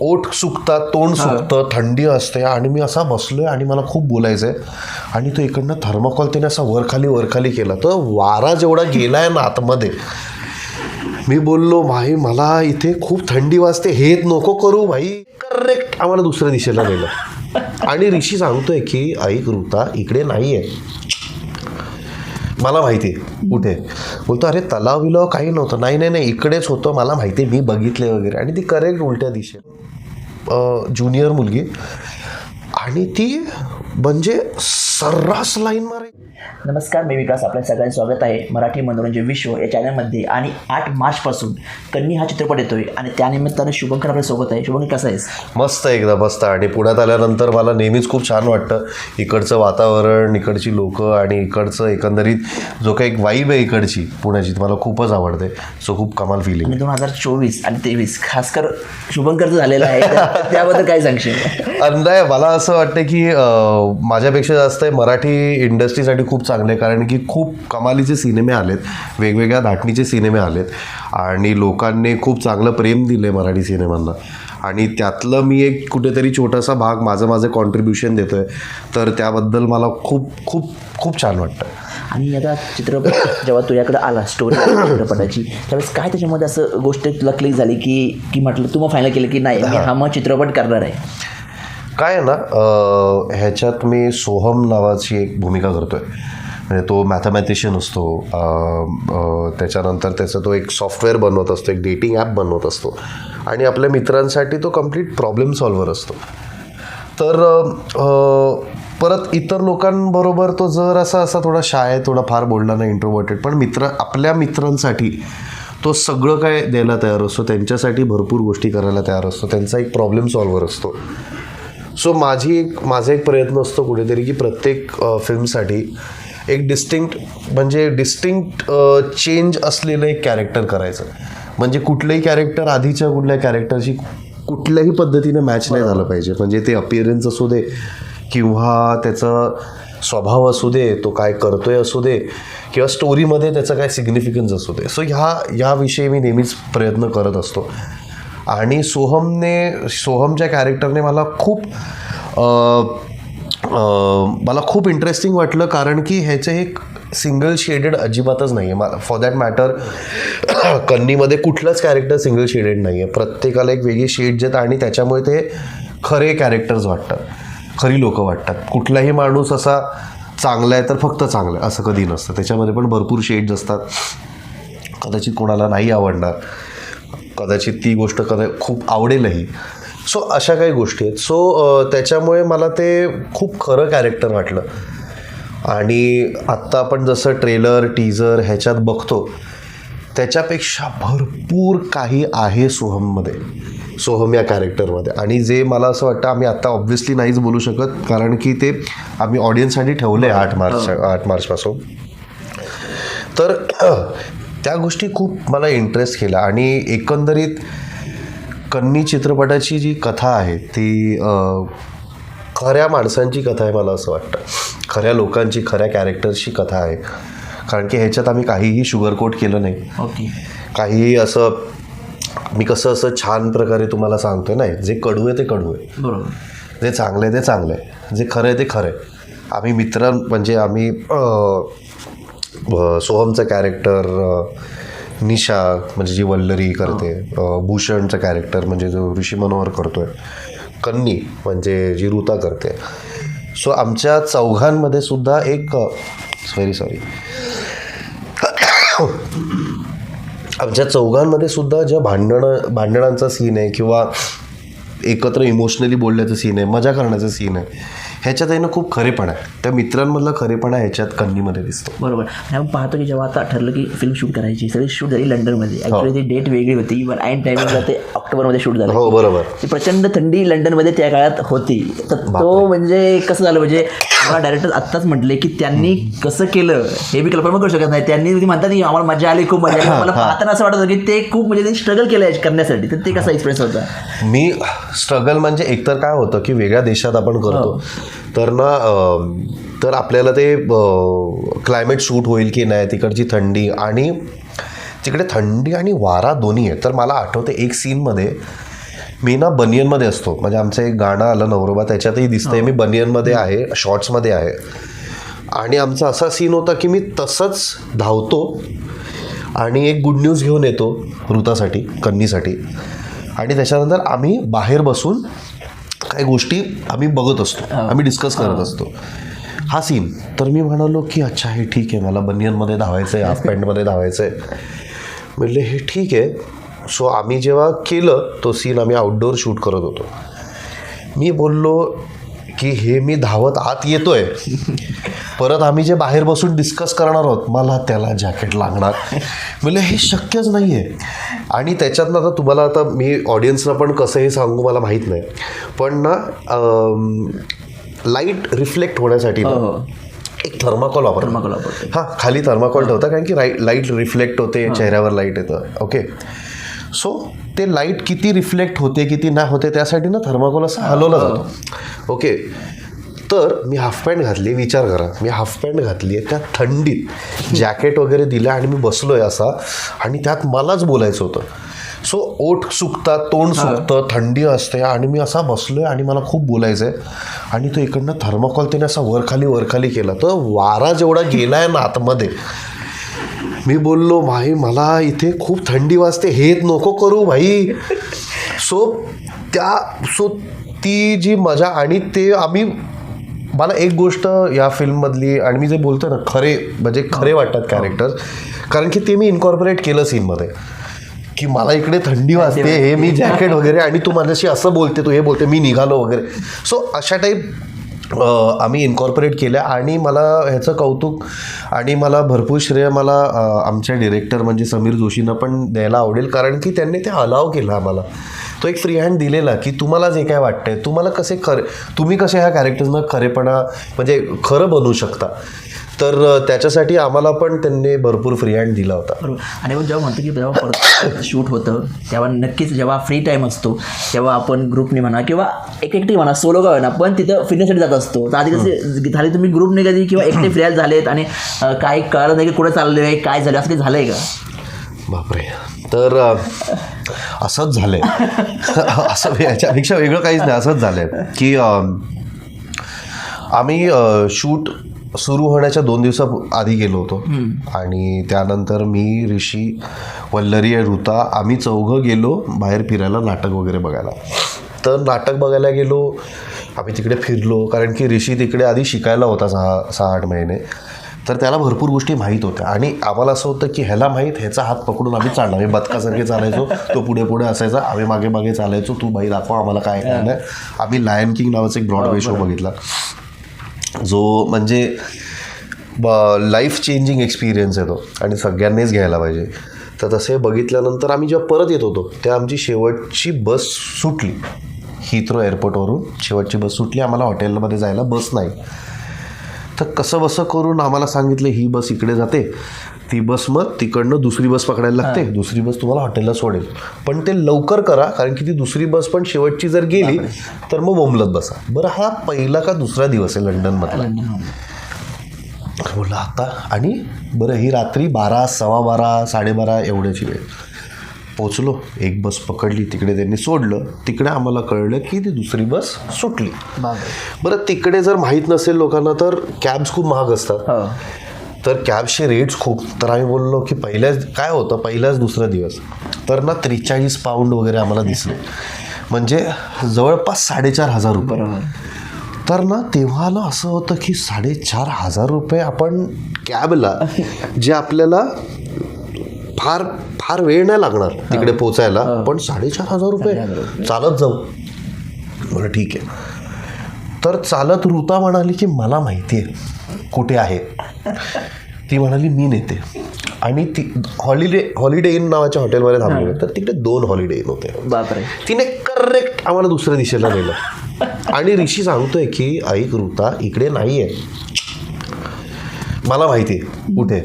ओठ सुकतात तोंड सुकतं थंडी असते आणि मी असा बसलोय आणि मला खूप बोलायचं आहे आणि तो इकडनं थर्माकॉल त्याने असा वरखाली वरखाली केला. तर वारा जेवढा गेलाय ना आतमध्ये मी बोललो भाई मला इथे खूप थंडी वाजते हे नको करू भाई. करेक्ट आम्हाला दुसऱ्या दिशेला नेलं. आणि ऋषी सांगतोय की ऐक ऋता इकडे नाही आहे मला माहिती आहे. कुठे? बोलतो अरे तलाव बिलाव काही नव्हतं. नाही नाही नाही इकडेच होतं. मला माहिती आहे मी बघितले वगैरे. आणि ती करेक्ट उलट्या दिशे ज्युनियर मुलगी. आणि ती म्हणजे सर्रास लाईन मारे. नमस्कार मी विकास. आपल्या सगळ्यांचं स्वागत आहे मराठी मनोरंजन विश्व या चॅनलमध्ये आणि आठ मार्चपासून कन्नी हा चित्रपट येतोय आणि त्यानिमित्तानं शुभंकर आपल्यासोबत आहे. शुभंकर कसं आहेस? मस्त एकदा मस्त. आणि पुण्यात आल्यानंतर मला नेहमीच खूप छान वाटतं. इकडचं वातावरण इकडची लोकं आणि इकडचं एकंदरीत जो काही एक वाईब आहे इकडची पुण्याची ती मला खूपच आवडते. सो खूप कमाल फिलिंग दोन हजार चोवीस आणि तेवीस खासकर शुभंकरचं झालेलं आहे त्याबद्दल काय सांगशील? अंदाय मला असं वाटतं की माझ्यापेक्षा जास्त आहे मराठी इंडस्ट्रीसाठी खूप चांगले आहे. कारण की खूप कमालीचे सिनेमे आलेत वेगवेगळ्या धाटणीचे सिनेमे आलेत आणि लोकांनी खूप चांगलं प्रेम दिलं आहे मराठी सिनेमांना. आणि त्यातलं मी एक कुठेतरी छोटासा भाग माझं माझं कॉन्ट्रीब्युशन देतो आहे तर त्याबद्दल मला खूप खूप खूप छान वाटतं आणि आता चित्रपट जेव्हा तुझ्याकडे आला स्टोरी चित्रपटाची त्यावेळेस काय त्याच्यामध्ये असं गोष्ट तुला क्लिक झाली की की म्हटलं तू मग फायनल केलं की नाही मी हा मग चित्रपट करणार आहे? काय आहे ना ह्याच्यात मी सोहम नावाची एक भूमिका करतोय. म्हणजे तो मॅथमॅटिशियन असतो त्याच्यानंतर त्याचा तो एक सॉफ्टवेअर बनवत असतो एक डेटिंग ॲप बनवत असतो. आणि आपल्या मित्रांसाठी तो कंप्लीट प्रॉब्लेम सॉल्वर असतो. तर परत इतर लोकांबरोबर तो जर असा असा थोडा शाय थोडा फार बोलला नाही इंट्रोवर्टेड पण मित्र आपल्या मित्रांसाठी तो सगळं काय द्यायला तयार असतो त्यांच्यासाठी भरपूर गोष्टी करायला तयार असतो त्यांचा एक प्रॉब्लेम सॉल्वर असतो. सो माझी एक माझा एक प्रयत्न असतो कुठेतरी की प्रत्येक फिल्मसाठी एक डिस्टिंक्ट म्हणजे डिस्टिंक्ट चेंज असलेलं एक कॅरेक्टर करायचं. म्हणजे कुठलंही कॅरेक्टर आधीच्या कुठल्या कॅरेक्टरशी कुठल्याही पद्धतीने मॅच नाही झालं पाहिजे. म्हणजे ते अपिअरन्स असू दे किंवा त्याचा स्वभाव असू दे तो काय करतोय असू दे किंवा स्टोरीमध्ये त्याचा काय सिग्निफिकन्स असू दे. सो ह्या ह्याविषयी मी नेहमीच प्रयत्न करत असतो. आणि सोहमने सोहमच्या कॅरेक्टरने मला खूप मला खूप इंटरेस्टिंग वाटलं कारण की ह्याचं एक सिंगल शेडेड अजिबातच नाही आहे मला फॉर दॅट मॅटर कन्नीमध्ये कुठलंच कॅरेक्टर सिंगल शेडेड नाही आहे प्रत्येकाला एक वेगळी शेड देत आणि त्याच्यामुळे ते खरे कॅरेक्टर्स वाटतात. खरी लोकं वाटतात. कुठलाही माणूस असा चांगला आहे तर फक्त चांगला आहे असं कधी नसतं. त्याच्यामध्ये पण भरपूर शेड्स असतात. कदाचित कोणाला नाही आवडणार. कदाचित ती गोष्ट कदा खूप आवडेलही. सो अशा काही गोष्टी आहेत. सो त्याच्यामुळे मला ते खूप खरं कॅरेक्टर वाटलं. आणि आत्ता आपण जसं ट्रेलर टीजर ह्याच्यात बघतो त्याच्यापेक्षा भरपूर काही आहे सोहममध्ये. सोहम या कॅरेक्टरमध्ये आणि जे मला असं वाटतं आम्ही आत्ता ऑब्व्हियसली नाहीच बोलू शकत कारण की ते आम्ही ऑडियन्ससाठी ठेवलं आहे आठ मार्च आठ मार्चपासून. तर त्या गोष्टी खूप मला इंटरेस्ट केला आणि एकंदरीत कन्नी चित्रपटाची जी कथा आहे ती खऱ्या माणसांची कथा आहे मला असं वाटतं. खऱ्या लोकांची खऱ्या कॅरेक्टर्सची कथा आहे. कारण की ह्याच्यात आम्ही काहीही शुगरकोट केलं नाही. ओके. काहीही असं मी कसं असं छान प्रकारे तुम्हाला सांगतोय नाही जे कडू आहे ते कडू आहे. बरोबर. जे चांगलं आहे ते चांगलं आहे. जे खरं आहे ते खरं आहे. आम्ही मित्र म्हणजे आम्ही सोहमचं कॅरेक्टर निशा म्हणजे जी वल्लरी करते भूषणचं कॅरेक्टर म्हणजे जो ऋषी मनोहर करतोय कन्नी म्हणजे जी ऋता करते. सो आमच्या चौघांमध्ये सुद्धा एक सॉरी सॉरी आमच्या चौघांमध्ये सुद्धा ज्या भांडणं भांडणांचा सीन आहे किंवा एकत्र इमोशनली बोलण्याचं सीन आहे मजा करण्याचं सीन आहे. ह्याच्यात आहे ना खूप खरेपणा आहे. त्या मित्रांमधला खरेपणा ह्याच्यात कन्नीमध्ये दिसतो. बरोबर. आणि आपण पाहतो की जेव्हा आता ठरलं की फिल्म शूट करायची सगळी शूट झाली लंडनमध्ये. ॲक्च्युली ती डेट वेगळी होती. इवन ऐन टायमिंगला ते ऑक्टोबरमध्ये शूट झालं. हो बरोबर. ती प्रचंड थंडी लंडनमध्ये त्या काळात होती. तर तो म्हणजे कसं झालं म्हणजे मला डायरेक्टर आत्ताच म्हटले की त्यांनी कसं केलं हे मी कल्पना करू शकत नाही. त्यांनी म्हणतात की आम्हाला मजा आली खूप मजा आली. मला पाहताना असं वाटत होतं की ते खूप म्हणजे त्यांनी स्ट्रगल केलं करण्यासाठी. तर ते कसा एक्सपिरियन्स होता? मी स्ट्रगल म्हणजे एकतर काय होतं की वेगळ्या देशात आपण करतो. तर ना तर आपल्याला ते क्लायमेट सूट होईल की नाही तिकडची थंडी आणि तिकडे थंडी आणि वारा दोन्ही आहे तर मला आठवतं एक सीनमध्ये मी ना बनियनमध्ये असतो. म्हणजे आमचं एक गाणं आलं नवरोबा त्याच्यातही दिसतंय. मी बनियनमध्ये आहे शॉर्ट्समध्ये आहे. आणि आमचा असा सीन होता की मी तसंच धावतो आणि एक गुड न्यूज घेऊन येतो ऋतासाठी कन्नीसाठी. आणि त्याच्यानंतर आम्ही बाहेर बसून काही गोष्टी आम्ही बघत असतो. आम्ही डिस्कस करत असतो. हा सीन तर मी म्हणालो की अच्छा हे ठीक आहे. मला बनियनमध्ये धावायचं आहे हाफ पॅन्टमध्ये धावायचं आहे म्हणले हे ठीक आहे. सो आम्ही जेव्हा केलं तो सीन आम्ही आउटडोअर शूट करत होतो. मी बोललो की हे मी धावत आत येतोय. परत आम्ही जे बाहेर बसून डिस्कस करणार आहोत मला त्याला जॅकेट लागणार. म्हणजे हे शक्यच नाही आहे आणि त्याच्यातनं आता तुम्हाला आता मी ऑडियन्सला पण कसं हे सांगू मला माहीत नाही. पण ना लाइट रिफ्लेक्ट होण्यासाठी ना, हो. एक थर्माकॉल वापरतो थर्माकोल वापरतो. हां खाली थर्माकॉल ठेवता कारण की लाइट रिफ्लेक्ट होते चेहऱ्यावर लाइट येतं. ओके सो ते लाइट किती रिफ्लेक्ट होते किती नाही होते त्यासाठी ना थर्माकोल असं हलवला जातो. ओके तर मी हाफ पॅन्ट घातली विचार करा. मी हाफ पॅन्ट घातली आहे त्या थंडीत जॅकेट वगैरे दिलं आणि मी बसलोय असा. आणि त्यात मलाच बोलायचं होतं. सो ओठ सुकतात तोंड सुकतं थंडी असते आणि मी असा बसलोय आणि मला खूप बोलायचं आहे आणि तो इकडनं थर्माकॉल त्याने असा वरखाली वरखाली केला. तर वारा जेवढा गेलाय ना आतमध्ये मी बोललो भाई मला इथे खूप थंडी वाजते हे नको करू भाई. सो त्या सो ती जी मजा आणि ते आम्ही मला एक गोष्ट या फिल्ममधली आणि मी जे बोलतो ना खरे म्हणजे खरे वाटतात कॅरेक्टर्स कारण की ते मी इन्कॉर्पोरेट केलं सीनमध्ये की मला इकडे थंडी वाजते हे मी जॅकेट वगैरे आणि तू माझ्याशी असं बोलते तू हे बोलते मी निघालो वगैरे. सो अशा टाईप आम्ही इन्कॉर्पोरेट केल्या आणि मला ह्याचं कौतुक आणि मला भरपूर श्रेय मला आमच्या डिरेक्टर म्हणजे समीर जोशींना पण द्यायला आवडेल. कारण की त्यांनी ते अलाव केलं आम्हाला. तो एक फ्री हँड दिलेला की तुम्हाला जे काय वाटतंय तुम्हाला कसे खरे तुम्ही कसे ह्या कॅरेक्टर्सनं खरेपणा म्हणजे खरं बनवू शकता. तर त्याच्यासाठी आम्हाला पण त्यांनी भरपूर फ्री हँड दिला होता. बरोबर. आणि मग जेव्हा म्हणतो की जेव्हा परत शूट होतं तेव्हा नक्कीच जेव्हा फ्री टाईम असतो तेव्हा आपण ग्रुपने म्हणा किंवा एक एकटी म्हणा सोलो का ना पण तिथं फिरण्यासाठी जात असतो. तर आधी कसे झाले तुम्ही ग्रुपने कधी किंवा एकटे फिरायला झालेत आणि काय कळलं नाही की कुठे चालले आहे काय झालं असं काही झालंय का? बापरे. तर असंच झालंय. असं याच्यापेक्षा वेगळं काहीच नाही. असंच झालंय की आम्ही शूट सुरू होण्याच्या दोन दिवसा आधी गेलो होतो. आणि त्यानंतर मी ऋषी वल्लरी ऋता आम्ही चौघं गेलो बाहेर फिरायला नाटक वगैरे बघायला. तर नाटक बघायला गेलो आम्ही तिकडे फिरलो कारण की ऋषी तिकडे आधी शिकायला होता सहा सहा आठ महिने. तर त्याला भरपूर गोष्टी माहीत होत्या. आणि आम्हाला असं होतं की ह्याला माहीत ह्याचा हात पकडून आम्ही चालणार. आम्ही बदकासारखे चालायचो तो पुढे पुढे असायचा आम्ही मागे मागे चालायचो तू बाई दाखव आम्हाला काय काय नाही. आम्ही लायन किंग नावाचा एक ब्रॉडवे शो बघितला. जो म्हणजे ब लाईफ चेंजिंग एक्सपिरियन्स आहे तो. आणि सगळ्यांनीच घ्यायला पाहिजे. तर तसे बघितल्यानंतर आम्ही जेव्हा परत येत होतो तेव्हा आमची शेवटची बस सुटली. हिथ्रो एअरपोर्टवरून शेवटची बस सुटली. आम्हाला हॉटेलमध्ये जायला बस नाही. तर कसं बसं करून आम्हाला सांगितलं ही बस इकडे जाते. ती बस मग तिकडनं दुसरी बस पकडायला लागते. दुसरी बस तुम्हाला हॉटेलला सोडेल. पण ते लवकर करा कारण की ती दुसरी बस पण शेवटची जर गेली तर मग बोंबलत बसा. बरं हा पहिला का दुसरा दिवस आहे लंडनमधला? बोललं आता आणि बरं ही रात्री बारा सव्वा बारा साडेबारा एवढ्याची वेळ. पोचलो एक बस पकडली तिकडे त्यांनी सोडलं. तिकडे आम्हाला कळलं की ती दुसरी बस सुटली. बरं तिकडे जर माहीत नसेल लोकांना तर कॅब्स खूप महाग असतात. हो. तर कॅबचे रेट्स खूप. तर आम्ही बोललो की पहिल्याच काय होतं पहिलाच दुसरा दिवस. तर ना त्रेचाळीस पाऊंड वगैरे आम्हाला दिसले. म्हणजे जवळपास साडेचार हजार रुपये. तर ना तेव्हा ना असं होतं की साडेचार हजार रुपये आपण कॅबला जे आपल्याला फार फार वेळ नाही लागणार तिकडे पोचायला पण साडेचार हजार रुपये. चालत जाऊ. बरं ठीक आहे. तर चालत ऋता म्हणाली की मला माहिती आहे कुठे आहे. ती म्हणाली मी नेते. आणि ती हॉलिडे हॉलिडे इन नावाच्या हॉटेलमध्ये थांबले तर तिकडे दोन हॉलिडे इन होते. बापरे. तिने करेक्ट आम्हाला दुसऱ्या दिशेला नेलं. आणि ऋषी सांगतोय की ऐक ऋता इकडे नाही आहे मला माहिती आहे. कुठे?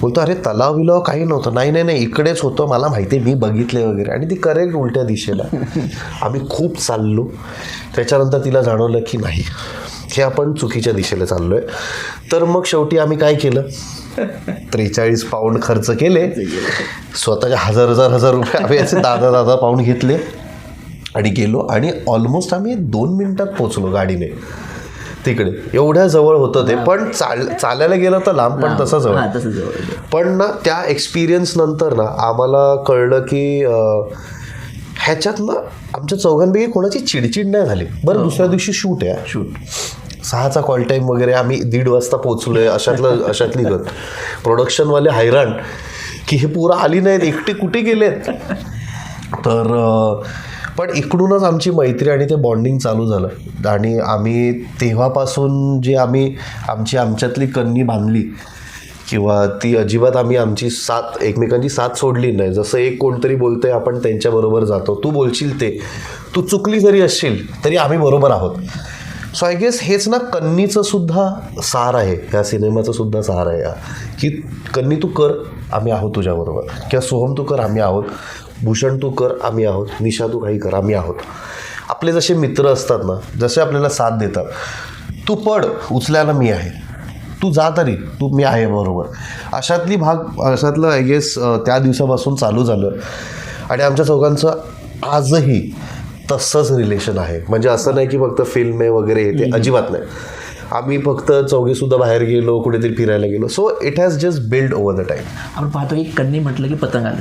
बोलतो अरे तलाव बिलाव काही नव्हतं. नाही नाही नाही इकडेच होतं. मला माहिती आहे मी बघितले वगैरे. आणि ती करेक्ट उलट्या दिशेला. आम्ही खूप चाललो. त्याच्यानंतर तिला जाणवलं की नाही. हे आपण चुकीच्या दिशेला चाललो आहे तर मग शेवटी आम्ही काय केलं? त्रेचाळीस पाऊंड खर्च केले. स्वतःचे हजार हजार हजार रुपये आम्ही याचे दहा दहा दहा पाऊंड घेतले आणि गेलो आणि ऑलमोस्ट आम्ही दोन मिनिटात पोचलो गाडीने. तिकडे. एवढ्या जवळ होतं ते पण चाल चालायला गेलं तर लांब पण तसं जवळ. हा पण ना त्या एक्सपिरियन्स नंतर ना आम्हाला कळलं की ह्याच्यात ना आमच्या चौघांपैकी कोणाची चिडचिड नाही झाली. बरं दुसऱ्या दिवशी शूट आहे. शूट सहाचा कॉल टाईम वगैरे आम्ही दीड वाजता पोचलोय अशातलं अशातली गत. प्रोडक्शनवाले हैराण की हे पोरं आली नाहीत एकटे कुठे गेलेत? तर पण इकडूनच आमची मैत्री आणि ते बॉन्डिंग चालू झालं. आणि आम्ही तेव्हापासून जे आम्ही आमची आमच्यातली कन्नी बांधली किंवा ती अजिबात आम्ही आमची साथ एकमेकांची साथ सोडली नाही. जसं एक कोणतरी बोलतंय आपण त्यांच्याबरोबर जातो. तू बोलशील ते. तू चुकली जरी असशील तरी आम्ही बरोबर आहोत. सो आय गेस हेच ना कन्नीचं सुद्धा सार आहे. ह्या सिनेमाचं सुद्धा सार आहे या. की कन्नी तू कर आम्ही आहोत तुझ्याबरोबर. किंवा सोहम तू कर आम्ही आहोत. भूषण तू कर आम्ही आहोत. निशा तू काही कर आम्ही आहोत. आपले जसे मित्र असतात ना जसे आपल्याला साथ देतात. तू पड उचल्याला मी आहे. तू जा तरी तू मी आहे बरोबर. अशातली भाग अशातलं आय गेस त्या दिवसापासून चालू झालं. आणि आमच्या चौघांचं आजही तसंच रिलेशन आहे. म्हणजे असं नाही की फक्त फिल्म आहे वगैरे हे ते अजिबात नाही. आम्ही फक्त चौघीसुद्धा बाहेर गेलो कुठेतरी फिरायला गेलो. So it has just build over the time आपण पाहतो की कन्नी म्हटलं की पतंग आलं.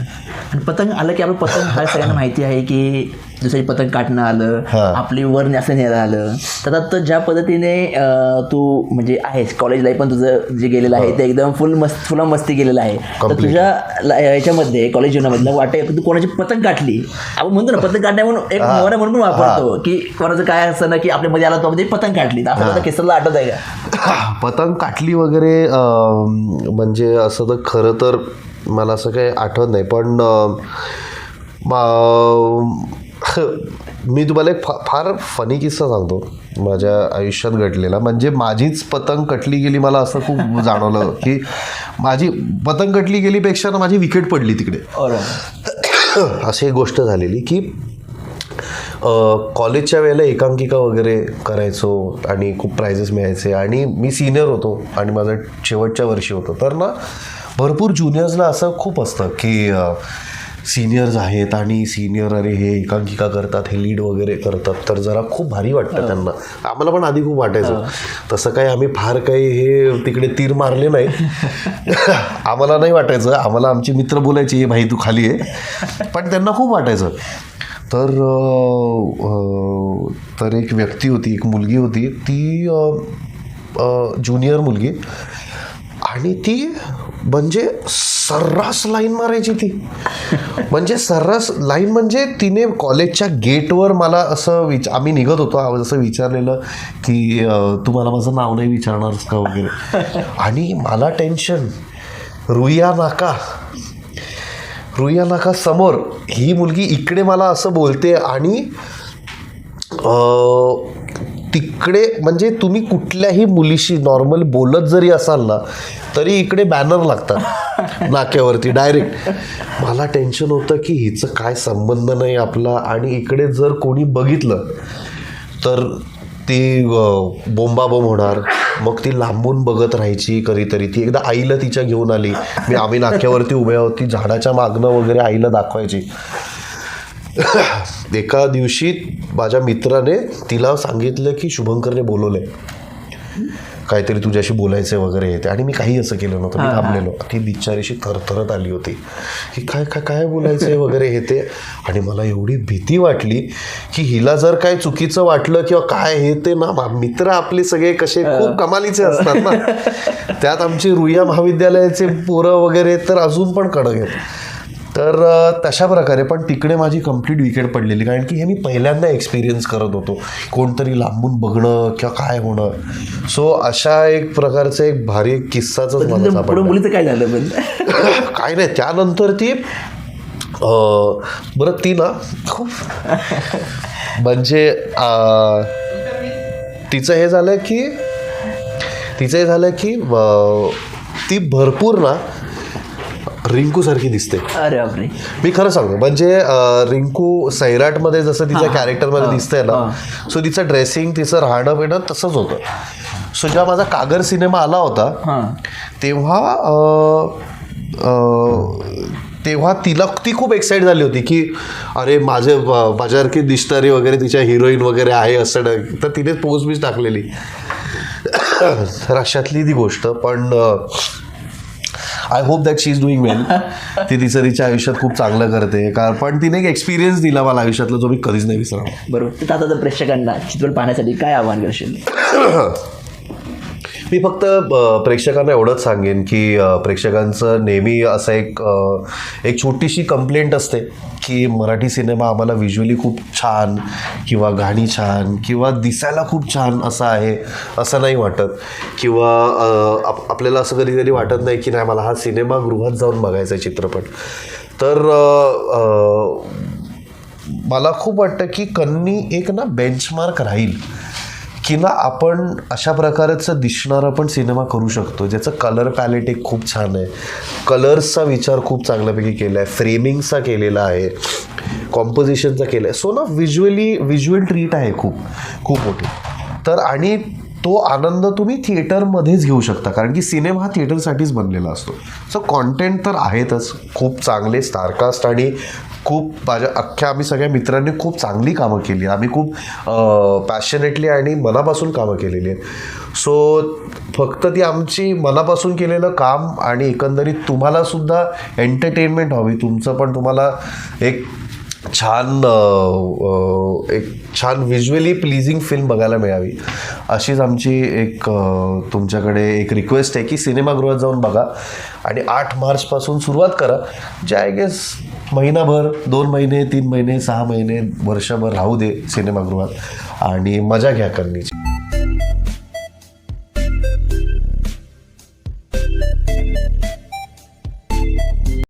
आणि पतंग आलं की आपण पतंग हा सगळ्यांना माहिती आहे की जसं पतंग काढणं आलं. आपली वर न्यासं नेलं आलं. तर आता ज्या पद्धतीने तू म्हणजे आहेस कॉलेज लाईफ पण तुझं जे गेलेलं आहे ते एकदम फुल मस्त फुला मस्ती गेलेलं आहे. तर. तुझ्या याच्यामध्ये कॉलेज जीवनामधलं वाटे तू कोणाची पतंग काढली? आपण म्हणतो ना पतंग काढण्या म्हणून एक मोहरा म्हणून पण वापरतो की कोणाचं काय असतं ना की आपल्या मध्ये आला तो म्हणजे पतंग काढली. तर आपल्याला केसरला आठवत आहे का? पतंग काटली वगैरे म्हणजे असं तर खरं तर मला असं काही आठवत नाही. पण मा- तुम्हाला एक फा फार फनी किस्सा सांगतो. माझ्या आयुष्यात घडलेला. म्हणजे माझीच पतंग कटली गेली मला असं खूप जाणवलं की माझी पतंग कटली गेलीपेक्षा ना माझी विकेट पडली तिकडे. अशी एक गोष्ट झालेली की कॉलेजच्या वेळेला एकांकिका वगैरे करायचो आणि खूप प्राइजेस मिळायचे. आणि मी सिनियर होतो आणि माझं शेवटच्या वर्षी होतं. तर ना भरपूर ज्युनियर्सला असं खूप असतं की सिनियर्स आहेत आणि सिनियर अरे हे एकांकिका करतात हे लीड वगैरे करतात तर जरा खूप भारी वाटतं त्यांना. आम्हाला पण आधी खूप वाटायचं. तसं काही आम्ही फार काही हे तिकडे तीर मारले नाही. आम्हाला नाही वाटायचं. आम्हाला आमचे मित्र बोलायचे "हे भाई तू खाली आहे पण त्यांना खूप वाटायचं. तर तर एक व्यक्ती होती एक मुलगी होती. ती ज्युनियर मुलगी. आणि ती म्हणजे सर्रास लाईन मारायची ती. म्हणजे सर्रास लाईन म्हणजे तिने कॉलेजच्या गेटवर मला असं विच आम्ही निघत होतो असं विचारलेलं की तुम्हाला तू मला माझं नाव नाही विचारणार का? वगैरे. आणि मला टेन्शन. रुईया नाका. रुईया नाका समोर. ही मुलगी इकडे मला असं बोलते आणि तिकडे म्हणजे तुम्ही कुठल्याही मुलीशी नॉर्मल बोलत जरी असाल ना तरी इकडे बॅनर लागतात. नाक्यावरती डायरेक्ट मला टेन्शन होतं की हिचं काय संबंध नाही आपला आणि इकडे जर कोणी बघितलं तर ती बोंबाबोंब होणार. मग ती लांबून बघत राहायची कधीतरी. ती एकदा आईला तिच्या घेऊन आली. मी आम्ही नाक्यावरती उभ्या होती झाडाच्या मागणं वगैरे आईला दाखवायची. एका दिवशी माझ्या मित्राने तिला सांगितलं की शुभंकरने बोलवलंय. काहीतरी तुझ्याशी बोलायचं वगैरे येते आणि मी काही असं केलं नव्हतं. मी थांबलेलो. ती बिचारीशी थरथरत आली होती. की काय काय काय बोलायचंय वगैरे हे ते. आणि मला एवढी भीती वाटली की हिला जर काय चुकीचं वाटलं किंवा काय हे ते ना मित्र आपले सगळे कसे खूप कमालीचे असतात ना. त्यात आमची रुईया महाविद्यालयाचे पोरं वगैरे तर अजून पण कडक आहेत. तर तशा प्रकारे पण तिकडे माझी कंप्लीट विकेट पडलेली. कारण की हे मी पहिल्यांदा एक्सपिरियन्स करत होतो. कोणतरी लांबून बघणं किंवा काय होणं. सो अशा एक प्रकारचा एक भारी किस्साच मला पुढे सापडला. मुलीचं काय झालं पण? काय नाही त्यानंतर ती बरं ती ना खूप म्हणजे तिचं हे झालं की तिचं हे झालं की ती भरपूर ना रिंकूसारखी दिसते. अरे बापरे. मी खरं सांगतो म्हणजे रिंकू सैराटमध्ये जसं तिच्या कॅरेक्टरमध्ये दिसतंय ना सो तिचं ड्रेसिंग तिचं राहणं बिणं तसंच होतं. सो जेव्हा माझा कागर सिनेमा आला होता तेव्हा तेव्हा तिला ती खूप एक्साइट झाली होती की अरे माझे माझ्यासारखी दिसणारी वगैरे तिच्या हिरोईन वगैरे आहे असं. तर तिने पोस्ट बीच टाकलेली. अशातली ती गोष्ट पण I hope that she is doing well ती तिचं तिच्या आयुष्यात खूप चांगलं करते. का पण तिने एक एक्सपिरियन्स दिला मला आयुष्यातला जो मी कधीच नाही विसरणार. बरोबर. तर आता तर प्रेक्षकांना चित्रपट पाहण्यासाठी काय आव्हान करशील? मी फक्त प्रेक्षकांना एवढंच सांगेन की प्रेक्षकांचं नेहमी असं एक एक छोटीशी कंप्लेंट असते की मराठी सिनेमा आम्हाला व्हिज्युअली खूप छान किंवा गाणी छान किंवा दिसायला खूप छान असं आहे असं नाही वाटत. किंवा आपल्याला असं कधी वाटत नाही की नाही मला हा सिनेमा गृहात जाऊन बघायचा आहे चित्रपट. तर मला खूप वाटतं की कन्नी एक ना बेंचमार्क राहील. किंवा आपण अशा प्रकारचं दिसणारा पण सिनेमा करू शकतो ज्याचं कलर पॅलेट एक खूप छान आहे. कलर्सचा विचार खूप चांगल्यापैकी केला आहे. फ्रेमिंगचा केलेला आहे. कॉम्पोजिशनचा केला आहे. सो ना व्हिज्युअली व्हिज्युअल ट्रीट आहे खूप खूप मोठी. तर आणि तो आनंद तुम्ही थिएटरमध्येच घेऊ शकता कारण की सिनेमा हा थिएटरसाठीच बनलेला असतो. सो कॉन्टेंट तर आहेतच. खूप चांगले स्टारकास्ट आणि खूप माझ्या अख्ख्या आम्ही सगळ्या मित्रांनी खूप चांगली कामं केली. आम्ही खूप पॅशनेटली आणि मनापासून कामं केलेली आहेत. सो फक्त ती आमची मनापासून केलेलं काम आणि एकंदरीत तुम्हालासुद्धा एंटरटेनमेंट हवी. तुमचं पण तुम्हाला एक छान एक छान व्हिज्युअली प्लीजिंग फिल्म बघायला मिळावी. अशीच आमची एक तुमच्याकडे एक रिक्वेस्ट आहे की सिनेमागृहात जाऊन बघा आणि आठ मार्चपासून सुरुवात करा. जे आय गेस महिनाभर दोन महिने तीन महिने सहा महिने वर्षभर राहू दे सिनेमागृहात आणि मजा घ्या करण्याची.